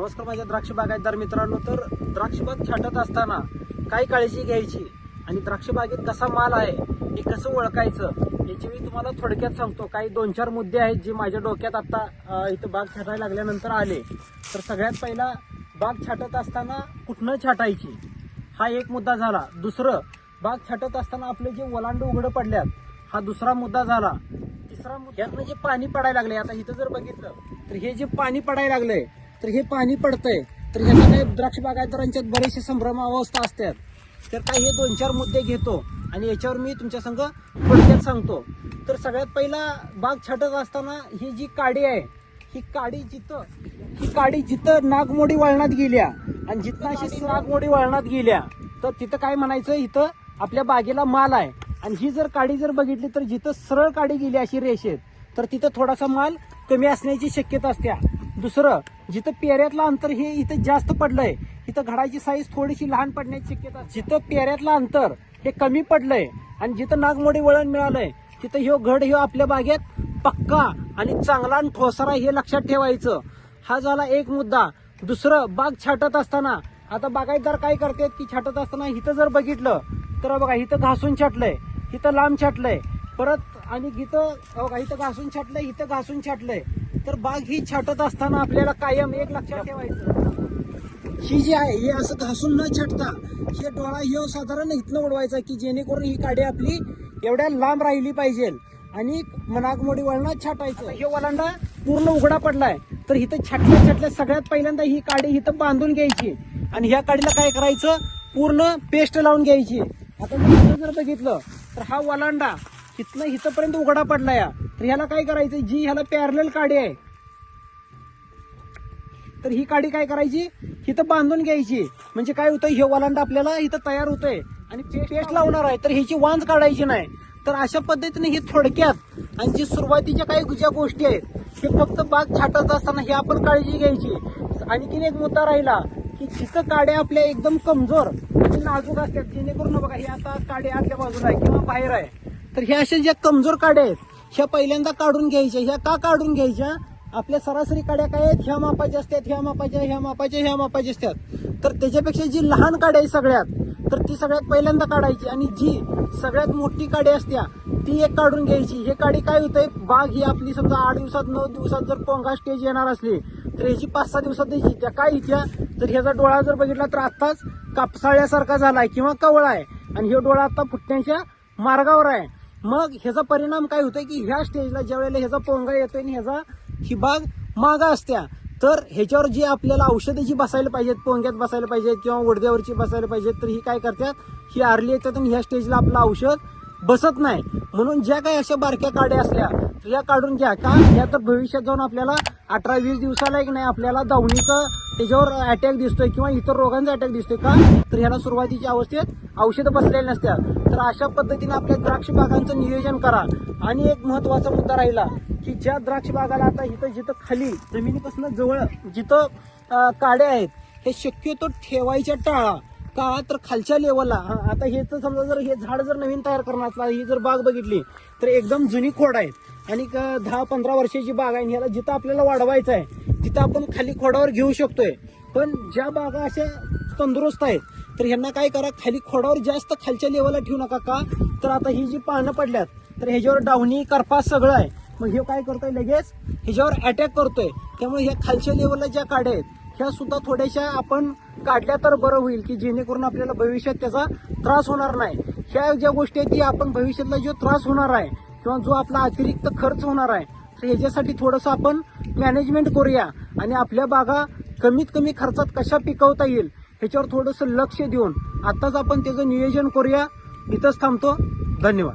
नमस्कार माझ्या द्राक्ष बागायतदार मित्रांनो तर द्राक्षबाग छाटत असताना काय काळजी घ्यायची आणि द्राक्ष बागेत कसा माल आहे हे कसं ओळखायचं याची मी तुम्हाला थोडक्यात सांगतो. काही दोन चार मुद्दे आहेत जे माझ्या डोक्यात आत्ता इथं बाग छाटायला लागल्यानंतर आले. तर सगळ्यात पहिला बाग छाटत असताना कुठनं छाटायची? हा एक मुद्दा झाला. दुसरं बाग छाटत असताना आपले जे ओलांड उघडं पडल्यात हा दुसरा मुद्दा झाला. तिसरा मुद्दा यातनं जे पाणी पडायला लागले आता इथं जर बघितलं तर हे जे पाणी पडायला लागलंय तर हे पाणी पडतंय. तर ह्याचा काही द्राक्ष बागायतदारांच्यात बरेचसे संभ्रम अवस्था असतात. तर काही हे दोन चार मुद्दे घेतो आणि याच्यावर मी तुमच्या संघ थोडक्यात सांगतो. तर सगळ्यात पहिला बाग छाटत असताना ही जी काडी आहे ही काडी जिथं ही काडी जिथं नागमोडी वळणात गेल्या आणि जिथं अशी नागमोडी वळणात गेल्या तर तिथं काय म्हणायचं? इथं आपल्या बागेला माल आहे. आणि ही जर काडी जर बघितली तर जिथं सरळ काडी गेली अशी रेषेत तर तिथं थोडासा माल कमी असण्याची शक्यता असते. दुसरं जिथं पेऱ्यातलं अंतर हे इथं जास्त पडलंय इथं घडाची साईज थोडीशी लहान पडण्याची शक्यता जिथं पेऱ्यातलं अंतर हे कमी पडलंय आणि जिथं नागमोडी वळण मिळालंय तिथं ह्यो घड ह्यो आपल्या बागेत पक्का आणि चांगला आणि ठोसरा हे लक्षात ठेवायचं. हा झाला एक मुद्दा. दुसरं बाग छाटत असताना आता बागायतदार काय करतात की छाटत असताना इथं जर बघितलं तर बघा इथं घासून छाटलंय इथं लांब छाटलंय परत आणि इथं बघा इथं घासून छाटलंय इथं घासून छाटलंय. तर बाग ही छाटत असताना आपल्याला कायम एक लक्षात ठेवायचं. ही जी आहे हे असं घासून न छाटता हे डोळा हे साधारण इथनं उडवायचा की जेणेकरून ही काडी आपली एवढ्या लांब राहिली पाहिजे आणि मनागमोडी वळणा छाटायचं हे वलांडा पूर्ण उघडा पडलाय. तर इथं छाटल्या छाटल्या सगळ्यात पहिल्यांदा ही काडी इथं बांधून घ्यायची. आणि ह्या काडीला काय करायचं? पूर्ण पेस्ट लावून घ्यायची. आता जर बघितलं तर हा वलांडा इथनं इथंपर्यंत उघडा पडला या. तर ह्याला काय करायचं? जी ह्याला पॅरल काडी आहे. तर ही काडी काय करायची? इथं बांधून घ्यायची. म्हणजे काय होतं हे वलांडा आपल्याला इथं तयार होतंय. आणि पेस्ट लावणार आहे. तर ह्याची वांज काढायची नाही. तर अशा पद्धतीने ही थोडक्यात आणि जी सुरुवातीच्या काही ज्या गोष्टी आहेत हे फक्त बाग छाटत असताना ही आपण काळजी घ्यायची. आणखीन एक मुद्दा राहिला की जिथं काड्या आपल्या एकदम कमजोर आणि नाजूक असतात जेणेकरून बघा हे आता काड्या आतल्या बाजूला आहे किंवा बाहेर आहे. तर ह्या अशा ज्या कमजोर काड्या आहेत ह्या पहिल्यांदा काढून घ्यायच्या ह्या का काढून घ्यायच्या? आपल्या सरासरी काड्या काय आहेत? ह्या मापाच्या असतात ह्या मापाच्या ह्या मापाच्या ह्या मापाच्या असतात. तर त्याच्यापेक्षा जी लहान काड्या आहे सगळ्यात तर ती सगळ्यात पहिल्यांदा काढायची. आणि जी सगळ्यात मोठी काडी असत्या ती एक काढून घ्यायची. हे काडी काय होतंय? बाग ही आपली समजा आठ दिवसात नऊ दिवसात जर पोंगा स्टेज येणार असली तर ह्याची पाच सहा दिवसात द्यायची. त्या काय इथ्या तर ह्याचा डोळा जर बघितला तर आत्ताच कापसाळ्यासारखा झालाय किंवा कवळा आहे. आणि हे डोळा आता फुटण्याच्या मार्गावर आहे. मग ह्याचा परिणाम काय होतोय की ह्या स्टेजला ज्या वेळेला ह्याचा पोंगा येतोय आणि ह्याचा ही बाग मागा असत्या तर ह्याच्यावर जी आपल्याला औषधं जी बसायला पाहिजेत पोंग्यात बसायला पाहिजेत किंवा वडद्यावरची बसायला पाहिजेत तर ही काय करतात ही आरली येतात आणि ह्या स्टेजला आपलं औषध बसत नाही. म्हणून ज्या काही अशा बारक्या काड्या असल्या तर या काढून घ्या. का? या तर भविष्यात जाऊन आपल्याला अठरा वीस दिवसाला एक नाही आपल्याला दावणीचं त्याच्यावर अटॅक दिसतोय किंवा इतर रोगांचा अटॅक दिसतोय का? तर ह्याला सुरुवातीच्या अवस्थेत औषधं बसलेली नसत्या. तर अशा पद्धतीने आपल्या द्राक्ष बागांचं नियोजन करा. आणि एक महत्त्वाचा मुद्दा राहिला की ज्या द्राक्ष बागाला आता इथं जिथं खाली जमिनीपासून जवळ जिथं काडे काड्या आहेत हे शक्यतो ठेवायच्या टाळा. का तर खालच्या लेवलला आता हे तर समजा जर हे झाड जर नवीन तयार करणार असला ही जर बाग बघितली तर एकदम जुनी खोड आहे आणि क- दहा पंधरा वर्षाची बाग आहे ह्याला जिथं आपल्याला वाढवायचं आहे तिथं आपण खाली खोडावर घेऊ शकतोय. पण ज्या बागा अशा तंदुरुस्त आहेत तर ह्यांना काय करा खाली खोडावर जास्त खालच्या लेवलला ठेवू नका का? तर आता ही जी पानं पडल्यात तर ह्याच्यावर डावणी करपा सगळं आहे. मग हे काय करतोय लगेच ह्याच्यावर अटॅक करतोय. त्यामुळे ह्या खालच्या लेवलला ज्या काड्या आहेत ह्या सुद्धा थोड्याशा आपण काढल्या तर बरं होईल की जेणेकरून आपल्याला भविष्यात त्याचा त्रास होणार नाही. ह्या ज्या गोष्टी आहेत की आपण भविष्यातला जो त्रास होणार आहे किंवा जो आपला अतिरिक्त खर्च होणार आहे तर ह्याच्यासाठी थोडंसं आपण मॅनेजमेंट करूया आणि आपल्या बागा कमीत कमी खर्चात कशा पिकवता येईल ह्याच्यावर थोडंसं लक्ष देऊन आत्ताच आपण त्याचं नियोजन करूया. इथंच थांबतो. धन्यवाद.